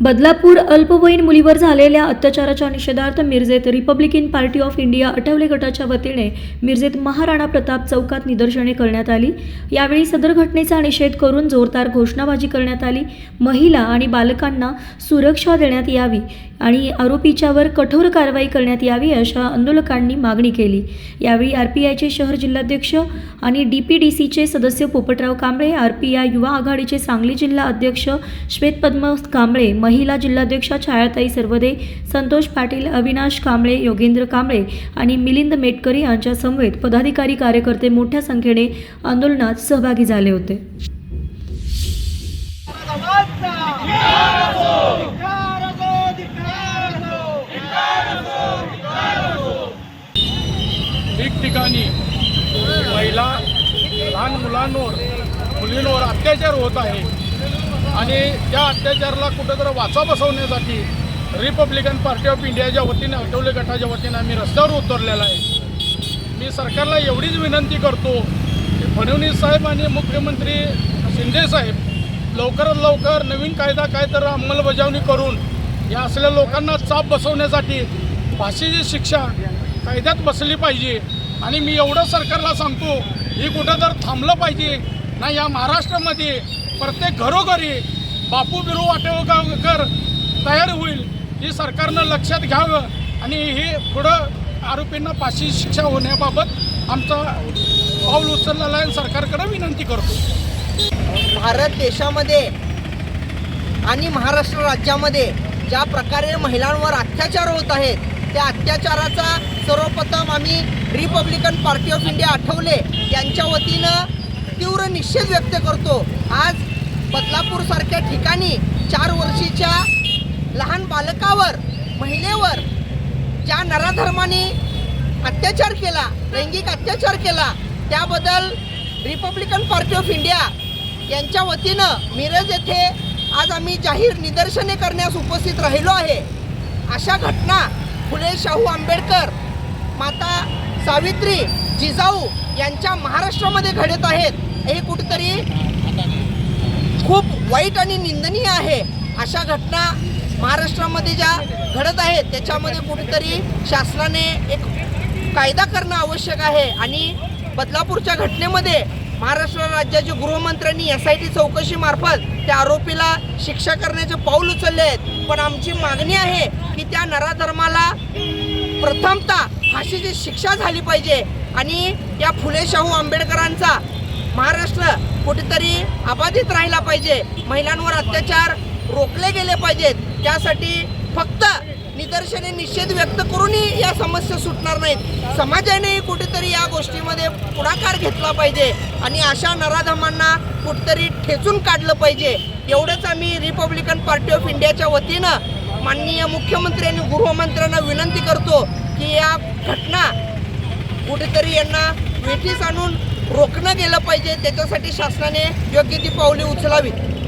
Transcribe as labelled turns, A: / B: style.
A: बदलापूर अल्पवयीन मुलीवर झालेल्या अत्याचाराच्या निषेधार्थ मिरजेत republican party of India Athawale गटाच्या वतीने मिरजेत महाराणा प्रताप चौकात निदर्शने करण्यात आली. यावेळी सदर घटनेचा निषेध करून जोरदार घोषणाबाजी करण्यात आली. महिला आणि बालकांना सुरक्षा देण्यात यावी आणि आरोपीच्यावर कठोर कारवाई करण्यात यावी अशा आंदोलकांनी मागणी केली. यावेळी आर पी आयचे शहर जिल्हाध्यक्ष आणि डी पी डी सीचे सदस्य Popatrao Kamble R P I युवा आघाडीचे सांगली जिल्हा अध्यक्ष श्वेतपद्म कांबळे महिला जिल्हाध्यक्षा छायाताई सर्वदे संतोष पाटील अविनाश कांबळे योगेंद्र कांबळे आणि मिलिंद मेटकरी यांच्या समवेत पदाधिकारी कार्यकर्ते मोठ्या संख्येने आंदोलनात सहभागी झाले होते.
B: ठिकठिकाणी महिला लहान मुलांवर मुलींवर अत्याचार होत आहे. आणि त्या अत्याचाराला कुठंतरी वाचा बसवण्यासाठी रिपब्लिकन पार्टी ऑफ इंडियाच्या वतीने आठवले गटाच्या वतीनं आम्ही रस्त्यावर उतरलेला आहे. मी सरकारला एवढीच विनंती करतो की फडणवीस साहेब आणि मुख्यमंत्री शिंदे साहेब लवकरात लवकर नवीन कायदा काय तर अंमलबजावणी करून या असल्या लोकांना चाप बसवण्यासाठी फाशीची शिक्षा कायद्यात बसली पाहिजे. आणि मी एवढं सरकारला सांगतो ही कुठं तर थांबलं पाहिजे. ना या महाराष्ट्रामध्ये प्रत्येक घरोघरी बापू बिरू वाटेगावकर तयार होईल ही सरकारनं लक्षात घ्यावं आणि हे पुढं आरोपींना फाशी शिक्षा होण्याबाबत आमचा पाऊल उचललेला आहे. सरकारकडे विनंती करतो.
C: भारत देशामध्ये आणि महाराष्ट्र राज्यामध्ये ज्या प्रकारे महिलांवर अत्याचार होत आहेत त्या अत्याचाराचा सर्वप्रथम आम्ही republican party of India Athawale. यांच्या वतीनं तीव्र निषेध व्यक्त करतो. आज बदलापूरसारख्या ठिकाणी चार वर्षीच्या लहान बालकावर महिलेवर ज्या नराधर्माने अत्याचार केला लैंगिक अत्याचार केला त्याबद्दल रिपब्लिकन पार्टी ऑफ इंडिया यांच्या वतीनं मिरज येथे आज आम्ही जाहीर निदर्शने करण्यास उपस्थित राहिलो आहे. अशा घटना फुले शाहू आंबेडकर माता सावित्री जिजाऊ यांच्या महाराष्ट्रामध्ये घडत आहेत. हे कुठेतरी खूप वाईट आणि निंदनीय आहे. अशा घटना महाराष्ट्रामध्ये ज्या घडत आहेत त्याच्यामध्ये कुठेतरी शासनाने एक कायदा करणं आवश्यक आहे. आणि बदलापूरच्या घटनेमध्ये महाराष्ट्र राज्याचे गृहमंत्र्यांनी एस आय टी चौकशीमार्फत त्या आरोपीला शिक्षा करण्याचे पाऊल उचलले आहेत. पण आमची मागणी आहे की त्या नराधर्माला प्रथमतः फाशीची शिक्षा झाली पाहिजे. आणि या फुले शाहू आंबेडकरांचा महाराष्ट्र कुठेतरी अबाधित राहिला पाहिजे. महिलांवर अत्याचार रोखले गेले पाहिजेत. त्यासाठी फक्त निदर्शने निषेध व्यक्त करूनही या समस्या सुटणार नाहीत. समाजानेही कुठेतरी या गोष्टीमध्ये पुढाकार घेतला पाहिजे आणि अशा नराधमांना कुठेतरी ठेचून काढलं पाहिजे. एवढंच आम्ही रिपब्लिकन पार्टी ऑफ इंडियाच्या वतीनं माननीय मुख्यमंत्री आणि गृहमंत्र्यांना विनंती करतो की या घटना कुठेतरी यांना वेठीस आणून रोखणं गेलं पाहिजे त्याच्यासाठी शासनाने योग्य ती पावले उचलावीत.